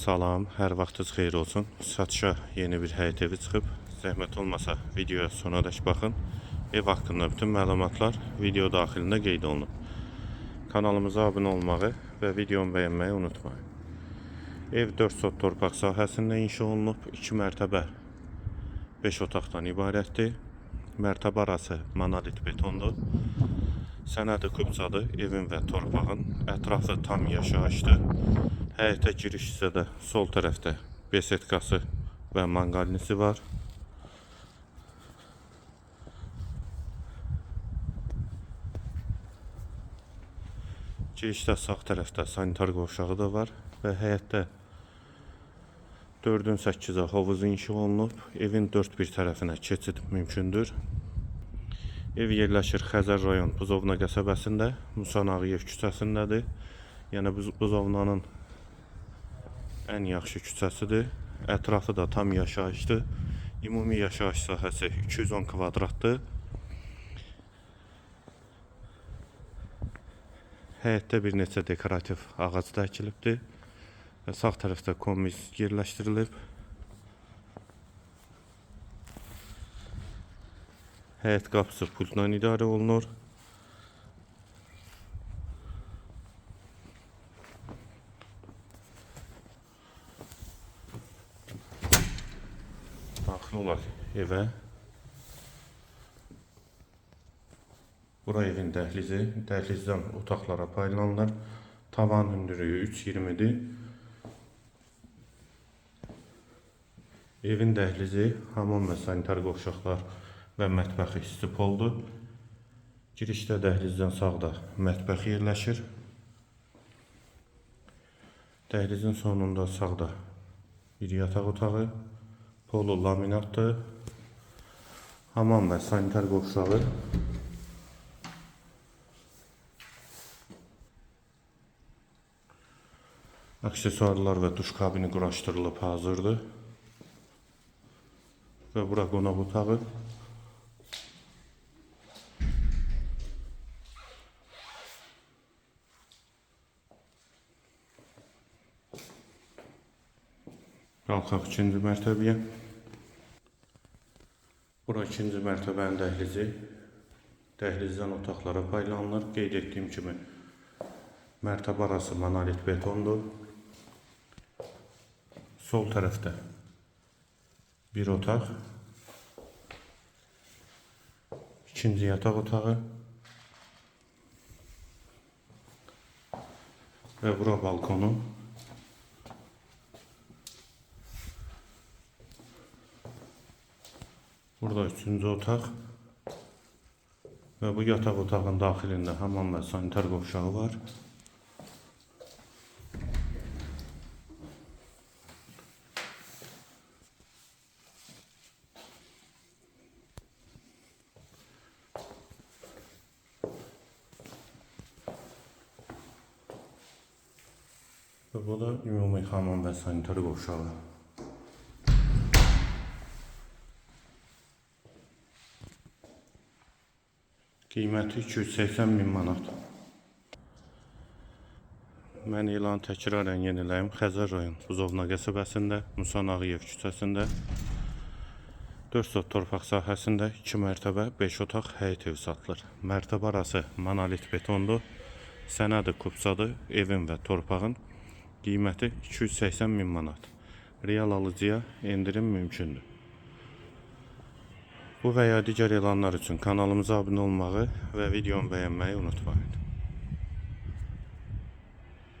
Salam, hər vaxtınız xeyir olsun. Satışa yeni bir həyət evi çıxıb. Zəhmət olmasa videoya sonadək baxın. Ev haqqında bütün məlumatlar video daxilində qeyd olunub. Kanalımıza abunə olmağı və videomu bəyənməyi unutmayın. Ev 4 sot torpaq sahəsində inşa olunub, 2 mərtəbə 5 otaqdan ibarətdir. Mərtəbə arası monolit betondur. Sənədi kubcadır, evin və torpağın ətrafı tam yaşayışdır. Həyətə giriş hissədə sol tərəfdə besetkası və manqalnisi var. Girişdə sağ tərəfdə sanitar qovşağı da var və həyətdə 4-ün 8-ə hovuz inşa olunub. Evin dörd bir tərəfinə keçid mümkündür. Ev yerləşir Xəzər rayon Buzovna qəsəbəsində, Musa Nağıyev küçəsindədir. Yəni Buz- Buzovnanın ən yaxşı küçəsidir. Ətrafı da tam yaşayışdır. Ümumi yaşayış sahəsi 210 kvadratdır. Həyətdə bir neçə dekorativ ağac da əkilibdir. Və sağ tərəfdə komis yerləşdirilib. Həyət qapısı pultla idarə olunur. Olaq evə. Bura evin dəhlizi. Dəhlizdən otaqlara paylanılır. Tavan hündürlüyü 3.20-dir. Evin dəhlizi, hamam və sanitar qovşaqlar və mətbəxi istipoldur. Girişdə dəhlizdən sağda mətbəx yerləşir. Dəhlizin sonunda sağda bir yataq otağı, polo laminatdır. Hamam və sanitar qovşağı. Aksesuarlar və duş kabini quraşdırılıb hazırdır. Və bura qonaq otağı. Qalxaq ikinci mərtəbəyə. Bura ikinci mərtəbənin dəhlizi. Dəhlizdən otaqlara paylanılır. Qeyd etdiyim kimi mərtəbə arası monolit betondur. Sol tərəfdə bir otaq, ikinci yataq otağı və bura balkonu. Burada üçüncü otaq və bu yataq otağın daxilində hamam və sanitar qovşağı var. Və bu da ümumi hamam və sanitar qovşağı. Qiyməti 280 min manat. Mən elan təkrarən yeniləyim. Xəzər rayon Buzovna qəsəbəsində, Musa Nağıyev küçəsində 4 sot torpaq sahəsində 2 mərtəbə 5 otaq həyət ev satılır. Mərtəbə arası monolit betondur. Sənədi kubsadır. Evin və torpağın qiyməti 280 min manat. Real alıcıya endirim mümkündür. Bu və ya digər elanlar üçün kanalımıza abunə olmağı və videomu bəyənməyi unutmayın.